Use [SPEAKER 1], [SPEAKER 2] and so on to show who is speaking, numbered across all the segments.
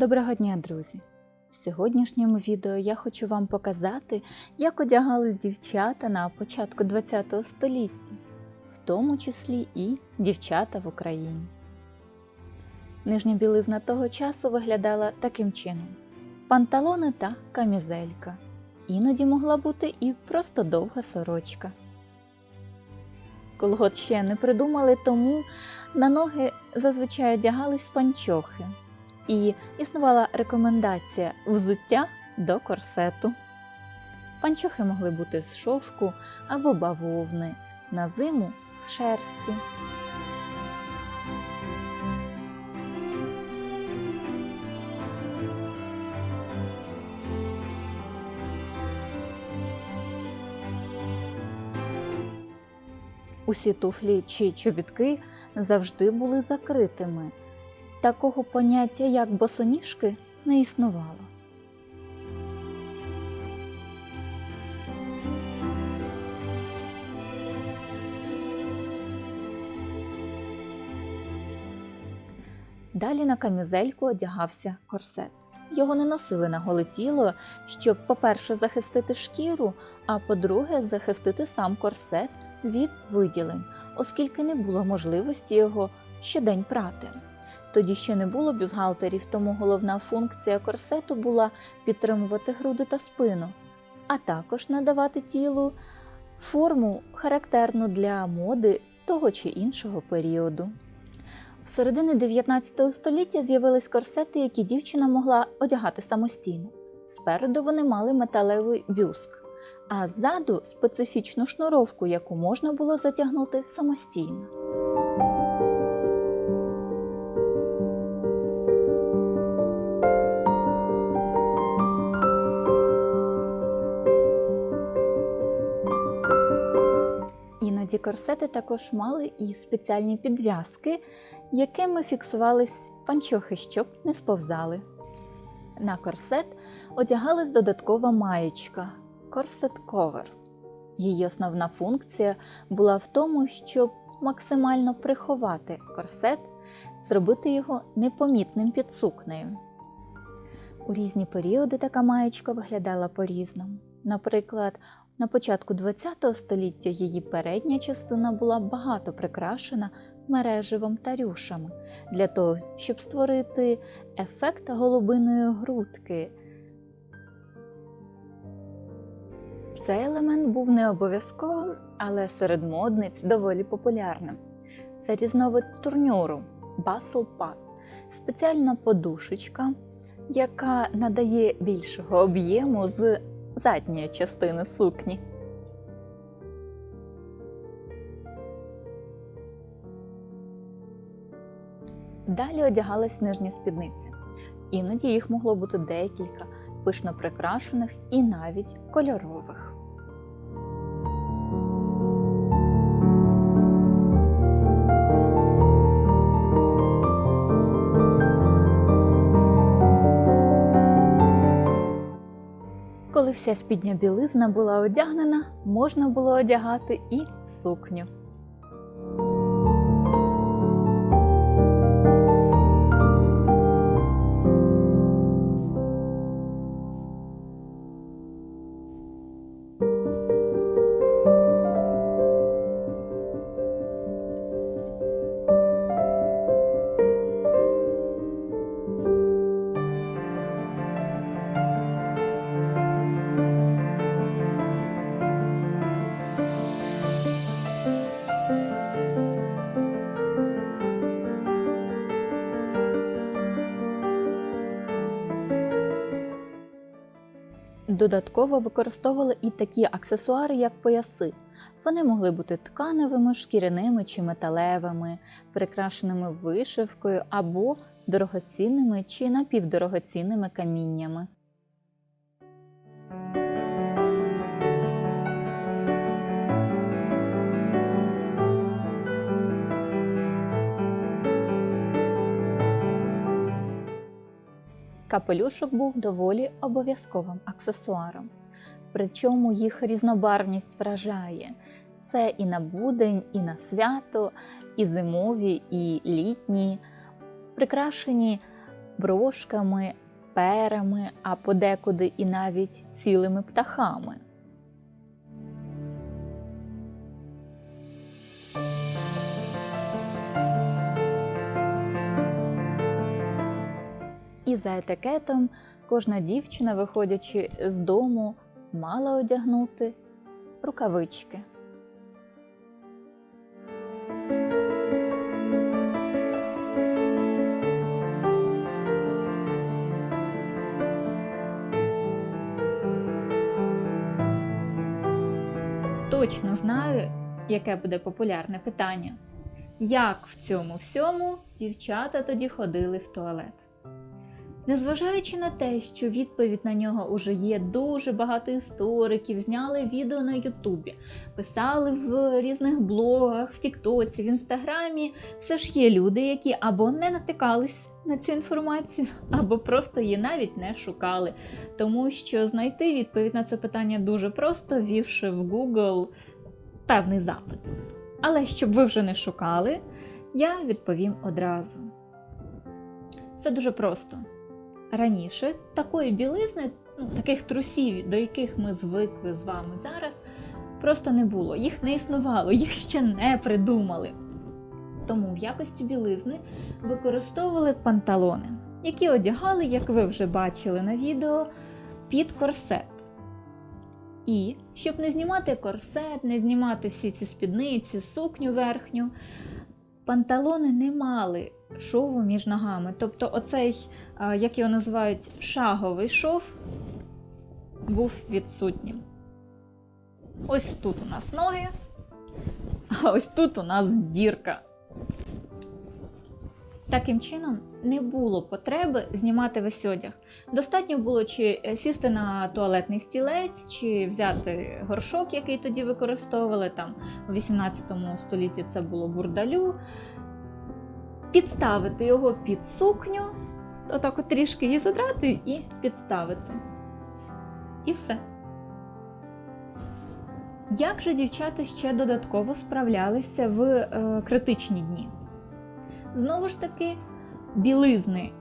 [SPEAKER 1] Доброго дня, друзі! В сьогоднішньому відео я хочу вам показати, як одягались дівчата на початку ХХ століття, в тому числі і дівчата в Україні. Нижня білизна того часу виглядала таким чином: панталони та камізелька. Іноді могла бути і просто довга сорочка. Колгот ще не придумали, тому на ноги зазвичай одягались панчохи і існувала рекомендація взуття до корсету. Панчохи могли бути з шовку або бавовни, на зиму з шерсті. Усі туфлі чи чобітки завжди були закритими. Такого поняття, як босоніжки, не існувало. Далі на камізельку одягався корсет. Його не носили на голе тіло, щоб, по-перше, захистити шкіру, а по-друге, захистити сам корсет від виділень, оскільки не було можливості його щодень прати. Тоді ще не було бюзгалтерів, тому головна функція корсету була підтримувати груди та спину, а також надавати тілу форму, характерну для моди того чи іншого періоду. В середині 19 століття з'явились корсети, які дівчина могла одягати самостійно. Спереду вони мали металевий бюск, а ззаду специфічну шнуровку, яку можна було затягнути самостійно. Іноді корсети також мали і спеціальні підв'язки, якими фіксувались панчохи, щоб не сповзали. На корсет одягалась додаткова маєчка корсет ковер. Її основна функція була в тому, щоб максимально приховати корсет, зробити його непомітним під сукнею. У різні періоди така маєчка виглядала по-різному. Наприклад, на початку ХХ століття її передня частина була багато прикрашена мереживом та рюшами для того, щоб створити ефект голубиної грудки. Цей елемент був не обов'язковим, але серед модниць доволі популярним. Це різновид турнюру басл пад, спеціальна подушечка, яка надає більшого об'єму з задньої частини сукні. Далі одягалась нижня спідниця. Іноді їх могло бути декілька, пишно прикрашених і навіть кольорових. Коли вся спідня білизна була одягнена, можна було одягати і сукню. Додатково використовували і такі аксесуари, як пояси. Вони могли бути тканевими, шкіряними чи металевими, прикрашеними вишивкою або дорогоцінними чи напівдорогоцінними каміннями. Капелюшок був доволі обов'язковим аксесуаром. Причому їх різнобарвність вражає. Це і на будень, і на свято, і зимові, і літні, прикрашені брошками, перами, а подекуди і навіть цілими птахами. І за етикетом кожна дівчина, виходячи з дому, мала одягнути рукавички. Точно знаю, яке буде популярне питання. Як в цьому всьому дівчата тоді ходили в туалет? Незважаючи на те, що відповідь на нього уже є, дуже багато істориків, зняли відео на Ютубі, писали в різних блогах, в Тіктоці, в Інстаграмі, все ж є люди, які або не натикались на цю інформацію, або просто її навіть не шукали. Тому що знайти відповідь на це питання дуже просто, ввівши в Google певний запит. Але щоб ви вже не шукали, я відповім одразу. Це дуже просто. Раніше такої білизни, ну, таких трусів, до яких ми звикли з вами зараз, просто не було. Їх не існувало, їх ще не придумали. Тому в якості білизни використовували панталони, які одягали, як ви вже бачили на відео, під корсет. І щоб не знімати корсет, не знімати всі ці спідниці, сукню верхню, панталони не мали шову між ногами. Тобто, оцей, як його називають, шаговий шов був відсутнім. Ось тут у нас ноги, а ось тут у нас дірка. Таким чином, не було потреби знімати весь одяг. Достатньо було чи е, сісти на туалетний стілець, чи взяти горшок, який тоді використовували там у 18 столітті це було бурдалю, підставити його під сукню, отак от трішки її задрати і підставити. І все. Як же дівчата ще додатково справлялися в е, критичні дні? Знову ж таки, білизни,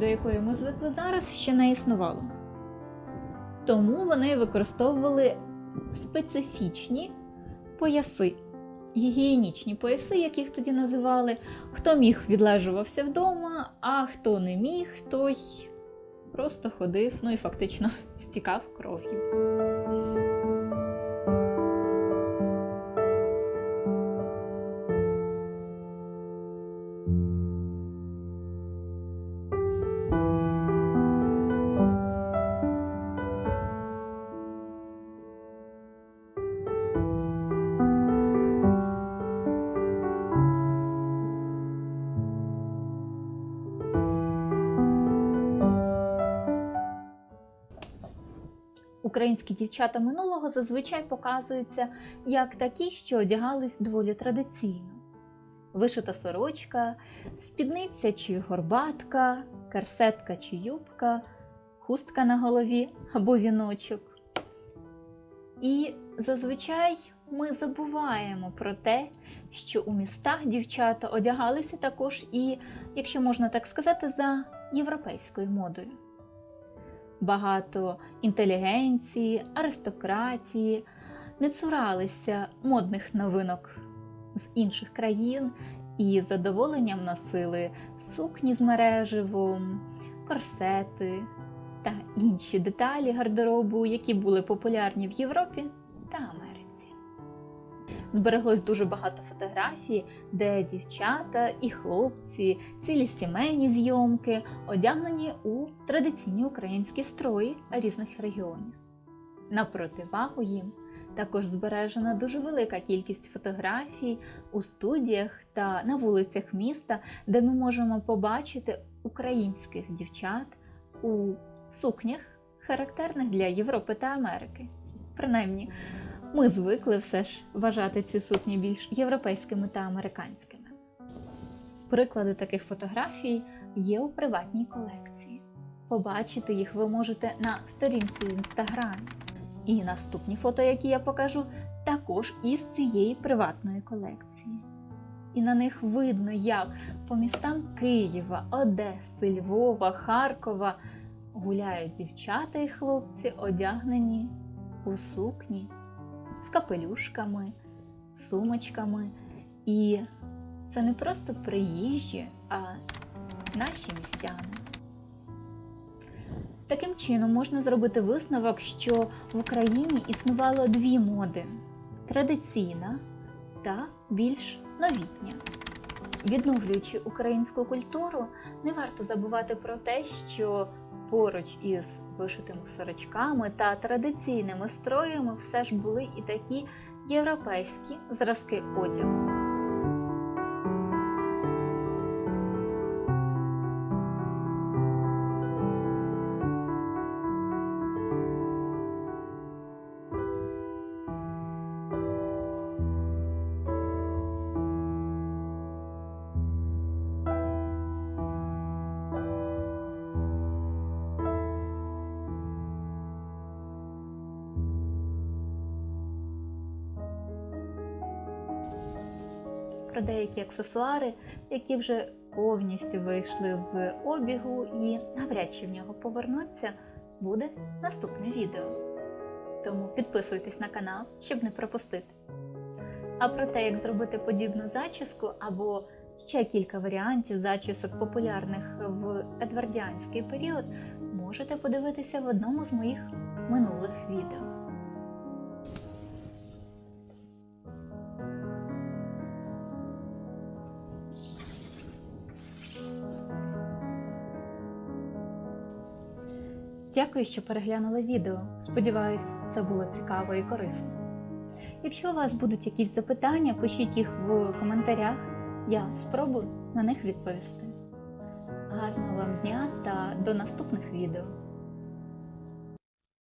[SPEAKER 1] до якої ми звикли зараз, ще не існувало. Тому вони використовували специфічні пояси, гігієнічні пояси, як їх тоді називали. Хто міг, відлежувався вдома, а хто не міг, той просто ходив, ну і фактично стікав кров'ю. Українські дівчата минулого зазвичай показуються як такі, що одягались доволі традиційно: вишита сорочка, спідниця чи горбатка, карсетка чи юбка, хустка на голові або віночок. І зазвичай ми забуваємо про те, що у містах дівчата одягалися також і, якщо можна так сказати, за європейською модою багато інтелігенції, аристократії не цуралися модних новинок з інших країн і з задоволенням носили сукні з мереживом, корсети та інші деталі гардеробу, які були популярні в Європі та Америці. Збереглось дуже багато фотографій, де дівчата і хлопці, цілі сімейні зйомки одягнені у традиційні українські строї різних регіонів. На противагу їм також збережена дуже велика кількість фотографій у студіях та на вулицях міста, де ми можемо побачити українських дівчат у сукнях, характерних для Європи та Америки. Принаймні, ми звикли все ж вважати ці сукні більш європейськими та американськими. Приклади таких фотографій є у приватній колекції. Побачити їх ви можете на сторінці в інстаграмі. І наступні фото, які я покажу, також із цієї приватної колекції. І на них видно, як по містам Києва, Одеси, Львова, Харкова гуляють дівчата і хлопці, одягнені у сукні з капелюшками, сумочками. І це не просто приїжджі, а наші містяни. Таким чином можна зробити висновок, що в Україні існувало дві моди традиційна та більш новітня. Відновлюючи українську культуру, не варто забувати про те, що поруч із вишитими сорочками та традиційними строями все ж були і такі європейські зразки одягу. Про деякі аксесуари, які вже повністю вийшли з обігу і навряд чи в нього повернуться, буде наступне відео. Тому підписуйтесь на канал, щоб не пропустити. А про те, як зробити подібну зачіску або ще кілька варіантів зачісок популярних в едвардіанський період, можете подивитися в одному з моїх минулих відео. Дякую, що переглянули відео. Сподіваюсь, це було цікаво і корисно. Якщо у вас будуть якісь запитання, пишіть їх в коментарях, я спробую на них відповісти. Гарного вам дня та до наступних відео!